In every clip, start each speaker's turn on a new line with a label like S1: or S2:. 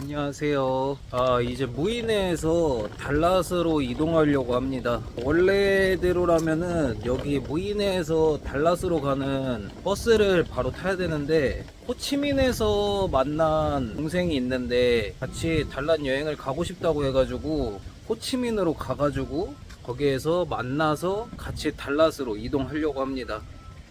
S1: 안녕하세요. 아, 이제 무인에서 달랏으로 이동하려고 합니다. 원래대로라면은 여기 무인에서 달랏으로 가는 버스를 바로 타야 되는데 호치민에서 만난 동생이 있는데 같이 달랏 여행을 가고 싶다고 해가지고 호치민으로 가가지고 거기에서 만나서 같이 달랏으로 이동하려고 합니다.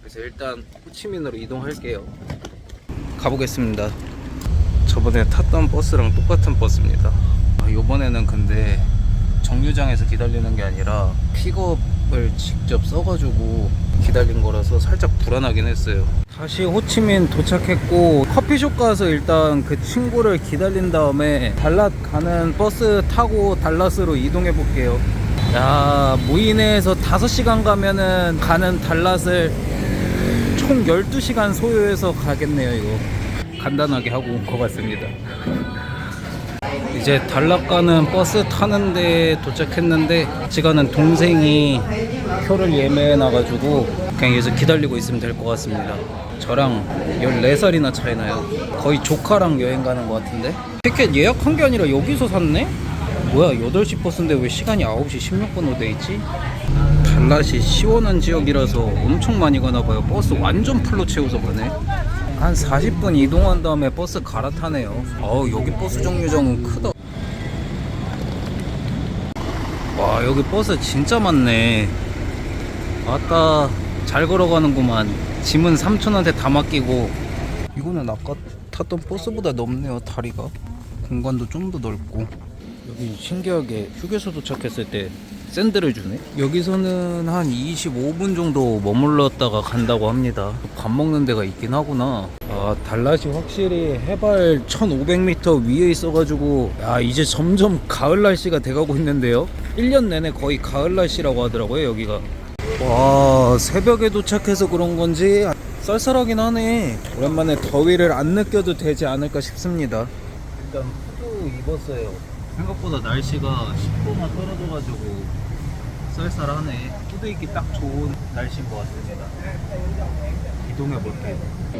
S1: 그래서 일단 호치민으로 이동할게요. 가보겠습니다. 저번에 탔던 버스랑 똑같은 버스입니다. 아, 요번에는 근데 정류장에서 기다리는 게 아니라 픽업을 직접 써가지고 기다린 거라서 살짝 불안하긴 했어요. 다시 호치민 도착했고 커피숍 가서 일단 그 친구를 기다린 다음에 달랏 가는 버스 타고 달랏으로 이동해 볼게요. 야, 무인에서 5시간 가면은 가는 달랏을 총 12시간 소요해서 가겠네요, 이거. 간단하게 하고 온 것 같습니다. 이제 달락 가는 버스 타는데 도착했는데 시간은 동생이 표를 예매해 놔가지고 그냥 여기서 기다리고 있으면 될 것 같습니다. 저랑 14살이나 차이 나요. 거의 조카랑 여행 가는 것 같은데. 티켓 예약한 게 아니라 여기서 샀네? 뭐야 8시 버스인데 왜 시간이 9시 16분으로 돼 있지? 달랏이 시원한 지역이라서 엄청 많이 가나 봐요. 버스 완전 풀로 채워서 가네. 한 40분 이동한 다음에 버스 갈아타네요. 어우, 여기 버스 정류장은 크다. 와, 여기 버스 진짜 많네. 아따, 잘 걸어가는구만. 짐은 삼촌한테 다 맡기고. 이거는 아까 탔던 버스보다 넓네요, 다리가. 공간도 좀 더 넓고. 여기 신기하게 휴게소 도착했을 때 샌드를 주네? 여기서는 한 25분 정도 머물렀다가 간다고 합니다. 밥 먹는 데가 있긴 하구나. 아, 달랏이 확실히 해발 1500m 위에 있어가지고, 야, 이제 점점 가을 날씨가 돼가고 있는데요? 1년 내내 거의 가을 날씨라고 하더라고요, 여기가. 와, 새벽에 도착해서 그런 건지 쌀쌀하긴 하네. 오랜만에 더위를 안 느껴도 되지 않을까 싶습니다. 일단 후드 입었어요. 생각보다 날씨가 10도나 떨어져가지고 쌀쌀하네. 후드 입기 딱 좋은 날씨인 것 같습니다. 이동해 볼게요.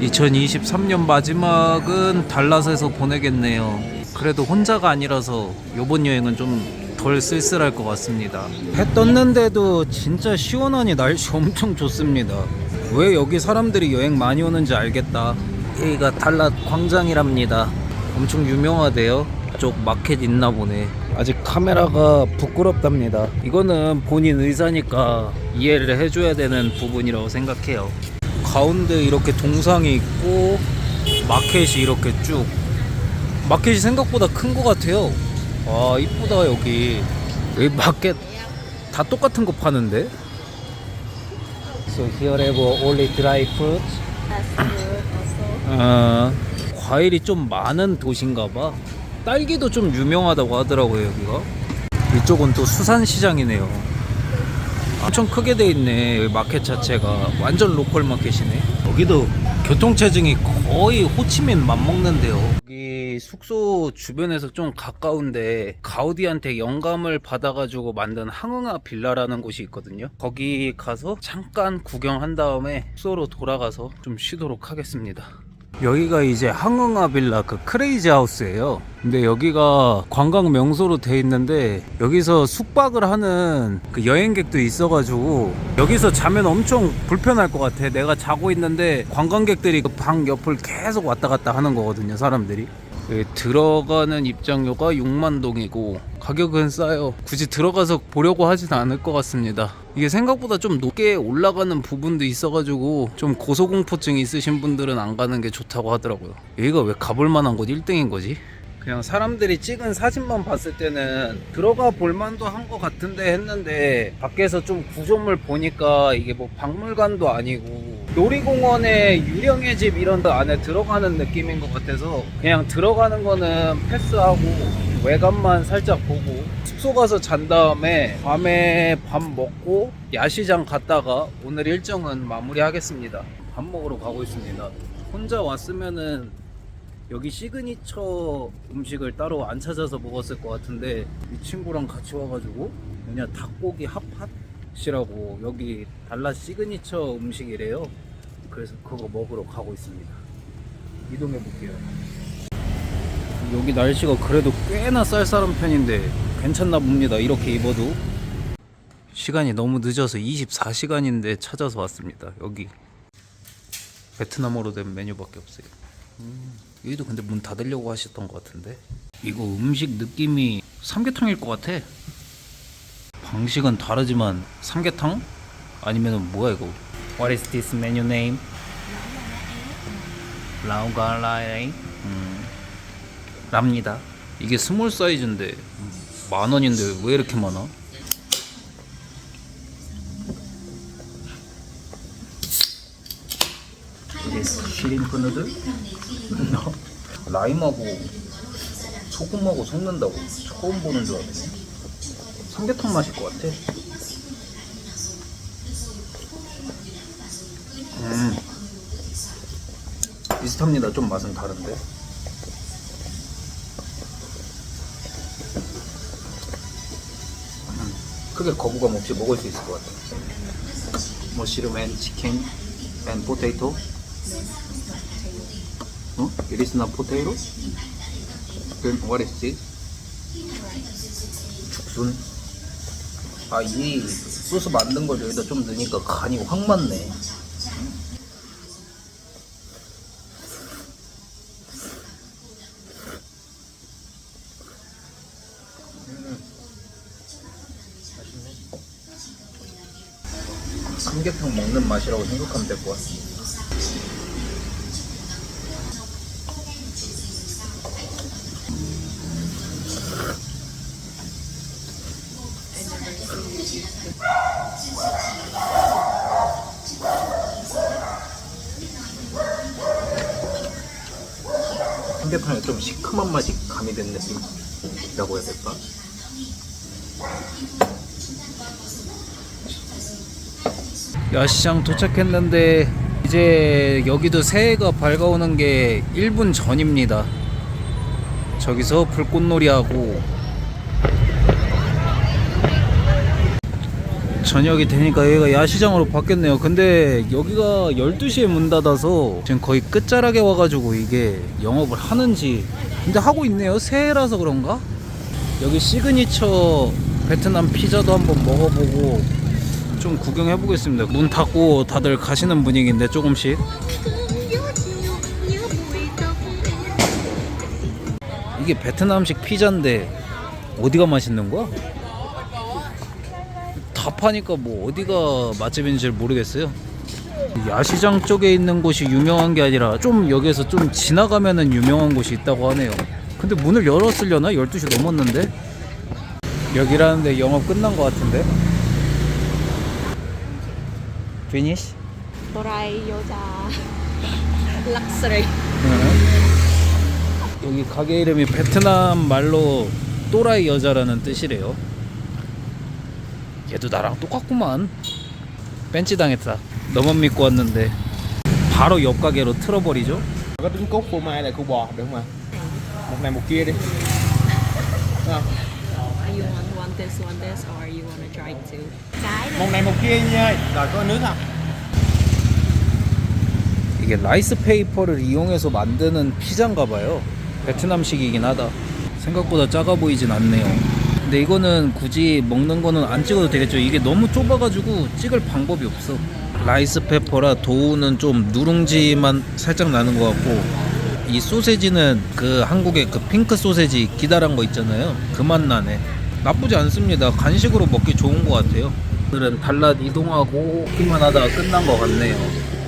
S1: 2023년 마지막은 달랏에서 보내겠네요. 그래도 혼자가 아니라서 이번 여행은 좀 덜 쓸쓸할 것 같습니다. 해 떴는데도 진짜 시원하니 날씨 엄청 좋습니다. 왜 여기 사람들이 여행 많이 오는지 알겠다. 여기가 달랏 광장이랍니다. 엄청 유명하대요. 쪽 마켓 있나 보네. 아직 카메라가 부끄럽답니다. 이거는 본인 의사니까 이해를 해줘야 되는 부분이라고 생각해요. 가운데 이렇게 동상이 있고 마켓이 이렇게 쭉 마켓이 생각보다 큰 것 같아요. 와 이쁘다 여기 여기 마켓 다 똑같은 거 파는데. So here have only dry fruits. 어, 과일이 좀 많은 도시인가 봐. 딸기도 좀 유명하다고 하더라고요, 여기가. 이쪽은 또 수산시장이네요. 엄청 크게 돼 있네, 여기 마켓 자체가. 완전 로컬 마켓이네. 여기도 교통체증이 거의 호치민 맞먹는데요. 여기 숙소 주변에서 좀 가까운데 가우디한테 영감을 받아가지고 만든 항응아 빌라라는 곳이 있거든요. 거기 가서 잠깐 구경한 다음에 숙소로 돌아가서 좀 쉬도록 하겠습니다. 여기가 이제 항응아 빌라 그 크레이지 하우스예요. 근데 여기가 관광 명소로 돼 있는데 여기서 숙박을 하는 그 여행객도 있어가지고 여기서 자면 엄청 불편할 것 같아. 내가 자고 있는데 관광객들이 그 방 옆을 계속 왔다 갔다 하는 거거든요. 사람들이. 그 들어가는 입장료가 6만 동이고 가격은 싸요. 굳이 들어가서 보려고 하진 않을 것 같습니다. 이게 생각보다 좀 높게 올라가는 부분도 있어가지고 좀 고소공포증 있으신 분들은 안 가는 게 좋다고 하더라고요. 여기가 왜 가볼 만한 곳 1등인 거지? 그냥 사람들이 찍은 사진만 봤을 때는 들어가 볼만도 한 것 같은데 했는데 밖에서 좀 구조물 보니까 이게 뭐 박물관도 아니고 놀이공원에 유령의 집 이런 데 안에 들어가는 느낌인 것 같아서 그냥 들어가는 거는 패스하고 외관만 살짝 보고 숙소 가서 잔 다음에 밤에 밥 먹고 야시장 갔다가 오늘 일정은 마무리하겠습니다. 밥 먹으러 가고 있습니다. 혼자 왔으면은 여기 시그니처 음식을 따로 안 찾아서 먹었을 것 같은데 이 친구랑 같이 와가지고 그냥 닭고기 핫팟이라고 여기 달라 시그니처 음식이래요. 그래서 그거 먹으러 가고 있습니다. 이동해 볼게요. 여기 날씨가 그래도 꽤나 쌀쌀한 편인데 괜찮나 봅니다. 이렇게 입어도. 시간이 너무 늦어서 24시간인데 찾아서 왔습니다. 여기 베트남어로 된 메뉴밖에 없어요. 음, 여기도 근데 문 닫으려고 하셨던 것 같은데. 이거 음식 느낌이 삼계탕일 것 같아. 방식은 다르지만 삼계탕? 아니면은 뭐야 이거? What is this menu name? 라우갈라이 음, 랍니다. 이게 스몰 사이즈인데 만 원인데 왜 이렇게 많아? 이게 시림프 누들? 라임하고 소금하고 섞는다고 처음 보는 줄 알았네. 삼계탕 맛일 것 같아. 음. 비슷합니다. 좀 맛은 다른데. 크게 거부감 없이 먹을 수 있을 것 같아요. 머시룸 앤 치킨 앤 포테이토. 어? It is not potato? Then what is this? 죽순. 아, 이 소스 만든 걸 여기다 좀 넣으니까 간이 확 맞네. 삼계탕 먹는 맛이라고 생각하면 될 것 같습니다. 삼계탕에 좀 시큼한 맛이 가미된 느낌이라고 해야 될까? 야시장 도착했는데 이제 여기도 새해가 밝아오는 게 1분 전입니다. 저기서 불꽃놀이 하고 저녁이 되니까 여기가 야시장으로 바뀌었네요. 근데 여기가 12시에 문 닫아서 지금 거의 끝자락에 와가지고 이게 영업을 하는지 근데 하고 있네요. 새해라서 그런가? 여기 시그니처 베트남 피자도 한번 먹어보고 좀 구경해 보겠습니다. 문 닫고 다들 가시는 분위기인데 조금씩 이게 베트남식 피자인데 어디가 맛있는 거야? 다 파니까 뭐 어디가 맛집인지 잘 모르겠어요. 야시장 쪽에 있는 곳이 유명한 게 아니라 좀 여기에서 좀 지나가면은 유명한 곳이 있다고 하네요. 근데 문을 열었으려나? 12시 넘었는데? 여기라는데 영업 끝난 것 같은데? Finish?
S2: Torai Yoja Luxury
S1: 여기 가게 이름이 베트남 말로 또라이 여자라는 뜻이래요. 얘도 나랑 똑같구만. 벤치 당했다. 너만 믿고 왔는데 바로 옆 가게로 틀어버리죠.
S3: có trứng cút phô mai là cua bò được không ạ một này một kia đi Được không?
S2: You want one this, one this or you want to try two?
S3: Một này một kia ơi rồi có nước không
S1: 이게 라이스 페이퍼를 이용해서 만드는 피자인가 봐요. 베트남식이긴 하다. 생각보다 작아 보이진 않네요. 근데 이거는 굳이 먹는 거는 안 찍어도 되겠죠. 이게 너무 좁아가지고 찍을 방법이 없어. 라이스 페퍼라 도우는 좀 누룽지만 살짝 나는 것 같고 이 소세지는 그 한국의 그 핑크 소세지 기다란 거 있잖아요. 그 맛 나네. 나쁘지 않습니다. 간식으로 먹기 좋은 것 같아요. 오늘은 달랏 이동하고 기만 하다가 끝난 것 같네요.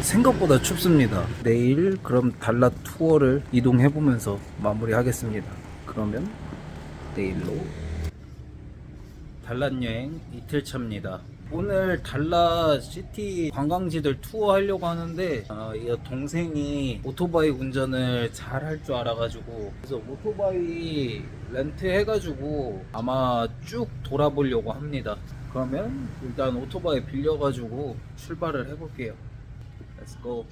S1: 생각보다 춥습니다. 내일 그럼 달랏 투어를 이동해 보면서 마무리하겠습니다. 그러면 내일로 달랏 여행 이틀 차입니다. 오늘 달랏 시티 관광지들 투어 하려고 하는데 어, 이 동생이 오토바이 운전을 잘 할 줄 알아가지고 그래서 오토바이 렌트 해가지고 아마 쭉 돌아보려고 합니다. 그러면 일단 오토바이 빌려가지고 출발을 해볼게요. Let's go.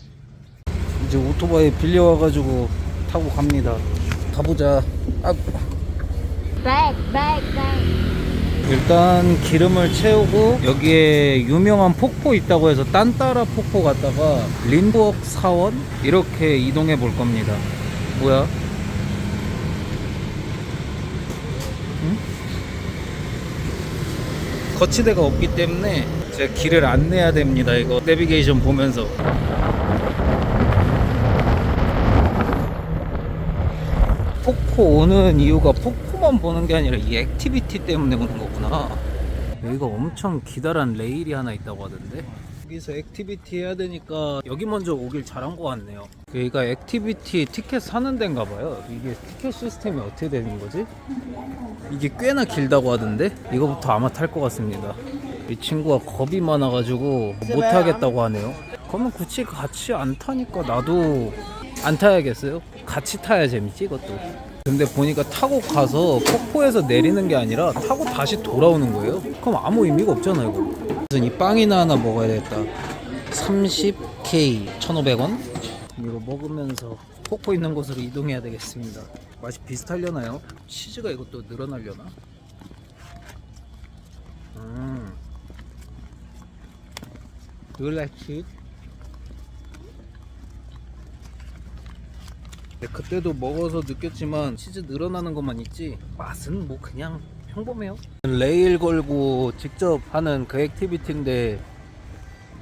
S1: 이제 오토바이 빌려와가지고 타고 갑니다. 가보자. 아,
S2: Bag, bag, bag
S1: 일단 기름을 채우고 여기에 유명한 폭포 있다고 해서 딴따라 폭포 갔다가 린부억 사원 이렇게 이동해 볼 겁니다. 뭐야? 거치대가 없기 때문에 제가 길을 안내야 됩니다. 이거 내비게이션 보면서. 폭포 오는 이유가 폭포만 보는 게 아니라 이 액티비티 때문에 오는 거구나. 여기가 엄청 기다란 레일이 하나 있다고 하던데. 여기서 액티비티 해야 되니까 여기 먼저 오길 잘한 것 같네요. 여기가 액티비티 티켓 사는 데인가 봐요. 이게 티켓 시스템이 어떻게 되는 거지? 이게 꽤나 길다고 하던데 이거부터 아마 탈 것 같습니다. 이 친구가 겁이 많아가지고 못 타겠다고 하네요. 그러면 굳이 같이 안 타니까 나도 안 타야겠어요? 같이 타야 재밌지 이것도. 근데 보니까 타고 가서 폭포에서 내리는 게 아니라 타고 다시 돌아오는 거예요. 그럼 아무 의미가 없잖아요, 이거. 이 빵이나 하나 먹어야 되겠다. 30K 1,500원? 이거 먹으면서 폭포 있는 곳으로 이동해야 되겠습니다. 맛이 비슷하려나요? 치즈가 이것도 늘어나려나? 음. Do you like? 네, 그때도 먹어서 느꼈지만 치즈 늘어나는 것만 있지 맛은 뭐 그냥 평범해요. 레일 걸고 직접 하는 그 액티비티인데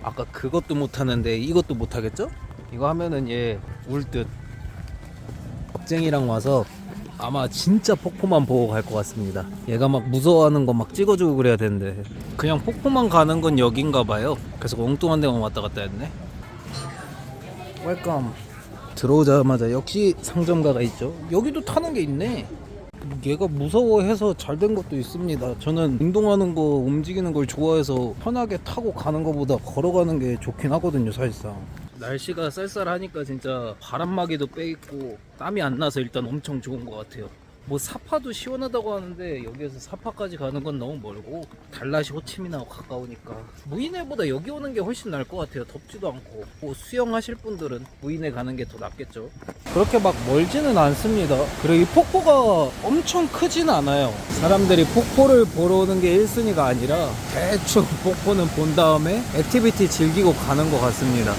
S1: 아까 그것도 못 하는데 이것도 못 하겠죠? 이거 하면은 얘 울 듯. 겁쟁이랑 와서 아마 진짜 폭포만 보고 갈 것 같습니다. 얘가 막 무서워하는 거 막 찍어주고 그래야 되는데 그냥 폭포만 가는 건 여긴가 봐요. 그래서 엉뚱한 데만 왔다 갔다 했네. 웰컴. 들어오자마자 역시 상점가가 있죠. 여기도 타는 게 있네. 얘가 무서워해서 잘 된 것도 있습니다. 저는 운동하는 거, 움직이는 걸 좋아해서 편하게 타고 가는 것보다 걸어가는 게 좋긴 하거든요, 사실상. 날씨가 쌀쌀하니까 진짜 바람막이도 빼 있고 땀이 안 나서 일단 엄청 좋은 것 같아요. 뭐 사파도 시원하다고 하는데 여기에서 사파까지 가는 건 너무 멀고 달라시 호치민하고 가까우니까 무인회보다 여기 오는 게 훨씬 나을 것 같아요. 덥지도 않고 뭐 수영하실 분들은 무인회 가는 게 더 낫겠죠. 그렇게 막 멀지는 않습니다. 그리고 이 폭포가 엄청 크진 않아요. 사람들이 폭포를 보러 오는 게 1순위가 아니라 대충 폭포는 본 다음에 액티비티 즐기고 가는 것 같습니다.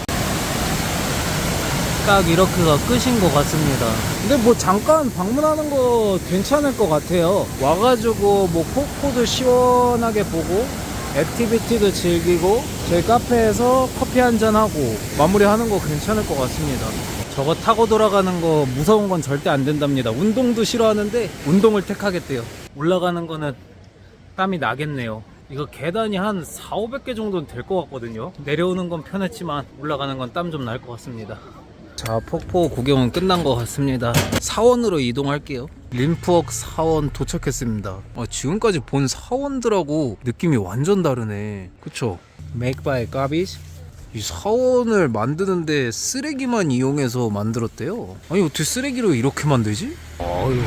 S1: 딱 이렇게가 끝인 것 같습니다. 근데 뭐 잠깐 방문하는 거 괜찮을 것 같아요. 와가지고 뭐 폭포도 시원하게 보고 액티비티도 즐기고 저희 카페에서 커피 한잔 하고 마무리하는 거 괜찮을 것 같습니다. 저거 타고 돌아가는 거 무서운 건 절대 안 된답니다. 운동도 싫어하는데 운동을 택하겠대요. 올라가는 거는 땀이 나겠네요. 이거 계단이 한 4, 500개 정도는 될 것 같거든요. 내려오는 건 편했지만 올라가는 건 땀 좀 날 것 같습니다. 자, 폭포 구경은 끝난 것 같습니다. 사원으로 이동할게요. 림프웍 사원 도착했습니다. 아, 지금까지 본 사원들하고 느낌이 완전 다르네. 그쵸? Make by garbage? 이 사원을 만드는데 쓰레기만 이용해서 만들었대요. 아니, 어떻게 쓰레기로 이렇게 만들지? 아유,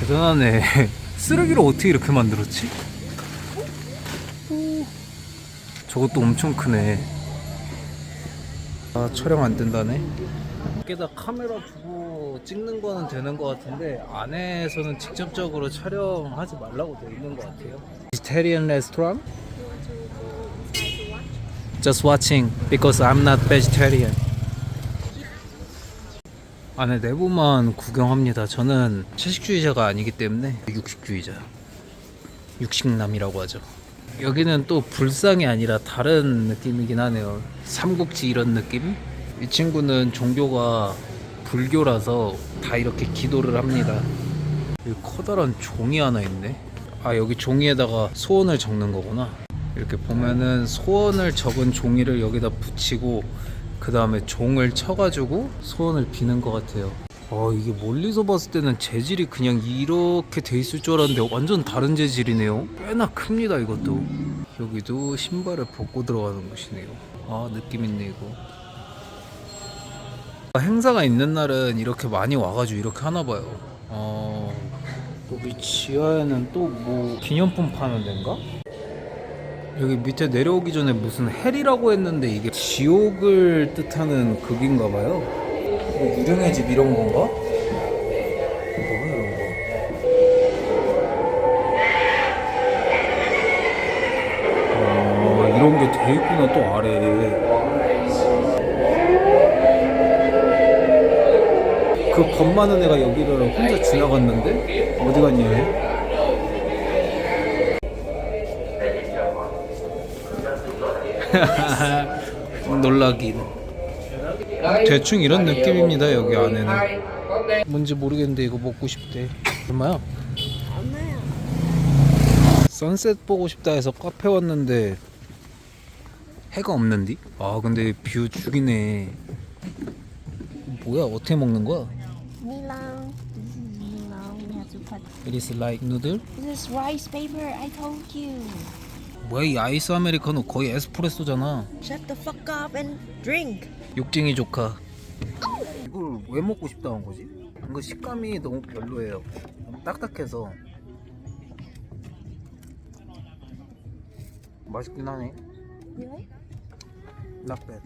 S1: 대단하네. 쓰레기로 어떻게 이렇게 만들었지? 오, 저것도 엄청 크네. 아, 촬영 안 된다네. 밖에다 카메라 두고 찍는 거는 되는 것 같은데 안에서는 직접적으로 촬영하지 말라고 되어 있는 것 같아요. Vegetarian restaurant? Just watching because I'm not vegetarian. 안에 내부만 구경합니다. 저는 채식주의자가 아니기 때문에 육식주의자. 육식남이라고 하죠. 여기는 또 불상이 아니라 다른 느낌이긴 하네요. 삼국지 이런 느낌? 이 친구는 종교가 불교라서 다 이렇게 기도를 합니다. 여기 커다란 종이 하나 있네. 아, 여기 종이에다가 소원을 적는 거구나. 이렇게 보면은 소원을 적은 종이를 여기다 붙이고 그 다음에 종을 쳐가지고 소원을 비는 것 같아요. 아 이게 멀리서 봤을 때는 재질이 그냥 이렇게 돼 있을 줄 알았는데 완전 다른 재질이네요. 꽤나 큽니다 이것도. 여기도 신발을 벗고 들어가는 곳이네요. 아 느낌 있네 이거. 행사가 있는 날은 이렇게 많이 와가지고 이렇게 하나 봐요. 어 여기 지하에는 또 뭐 기념품 파는 데인가? 여기 밑에 내려오기 전에 무슨 헬이라고 했는데 이게 지옥을 뜻하는 극인가 봐요. 뭐 유령의 집 이런 건가? 뭐야 이런 거? 어, 이런 게 돼 있구나 또 아래에. 그겁 많은 애가 여기를 혼자 지나갔는데 어디 갔냐 얘? 놀라긴. 대충 이런 느낌입니다 여기 안에는. 뭔지 모르겠는데 이거 먹고 싶대. 얼마야? 선셋 보고 싶다 해서 카페 왔는데 해가 없는디? 아 근데 뷰 죽이네. 뭐야 어떻게 먹는 거야?
S2: Milan. This is Milan. We have to put.
S1: It is like noodle?
S2: This is rice paper. I told you.
S1: 뭐야 이 아이스 아메리카노 거의 에스프레소잖아.
S2: Shut the fuck up and drink.
S1: 육쟁이 조카. 이걸 왜 먹고 싶다 한 거지? 이거 식감이 너무 별로예요. 너무 딱딱해서. 맛있긴 하네.
S2: Really?
S1: Not bad.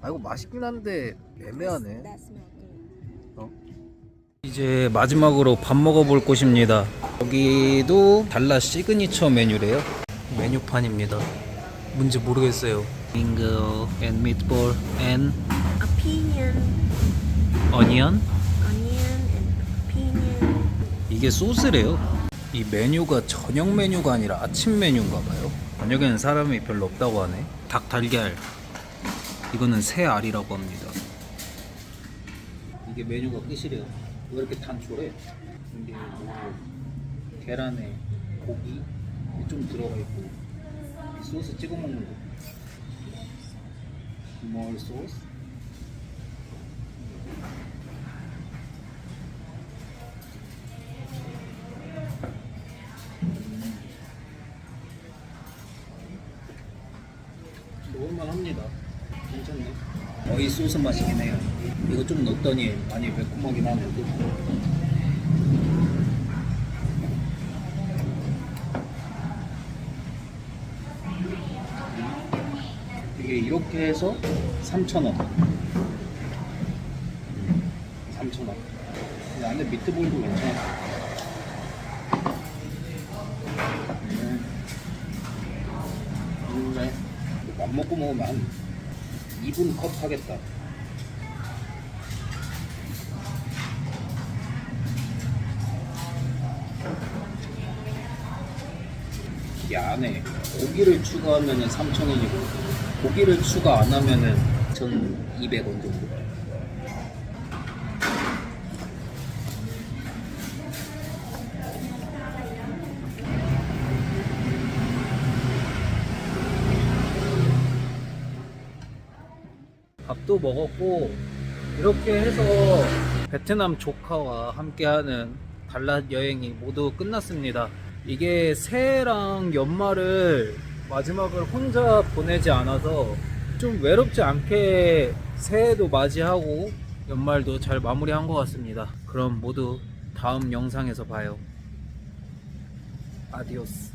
S1: 아 이거 맛있긴 한데 애매하네.
S2: Good.
S1: 이제 마지막으로 밥 먹어볼 곳입니다. 여기도 달라 시그니처 메뉴래요. 메뉴판입니다. 뭔지 모르겠어요. 빙거 and meatball and
S2: Opinion.
S1: onion.
S2: Onion and opinion.
S1: 이게 소스래요. 이 메뉴가 저녁 메뉴가 아니라 아침 메뉴인가 봐요. 저녁에는 사람이 별로 없다고 하네. 닭 달걀. 이거는 새 알이라고 합니다. 이게 메뉴가 끝이래요. 왜 이렇게 단촐해? 이게 뭐 계란에 고기 좀 들어가 있고 이 소스 찍어 먹는 거. 뭘 소스? 먹을만 합니다. 괜찮네. 거의 소스 맛이긴 해요. 이거 좀 넣었더니 많이 매콤하긴 하네. 이게 이렇게 해서 3,000원. 3,000원. 근데 안에 미트볼도 괜찮아. 음. 근데 밥 먹고 먹으면 한 2분 컷 하겠다. 이 안에 고기를 추가하면은 3,000원이고 고기를 추가 안 하면은 1,200원 정도. 밥도 먹었고 이렇게 해서 베트남 조카와 함께하는 달랏 여행이 모두 끝났습니다. 이게 새해랑 연말을 마지막을 혼자 보내지 않아서 좀 외롭지 않게 새해도 맞이하고 연말도 잘 마무리한 것 같습니다. 그럼 모두 다음 영상에서 봐요. 아디오스.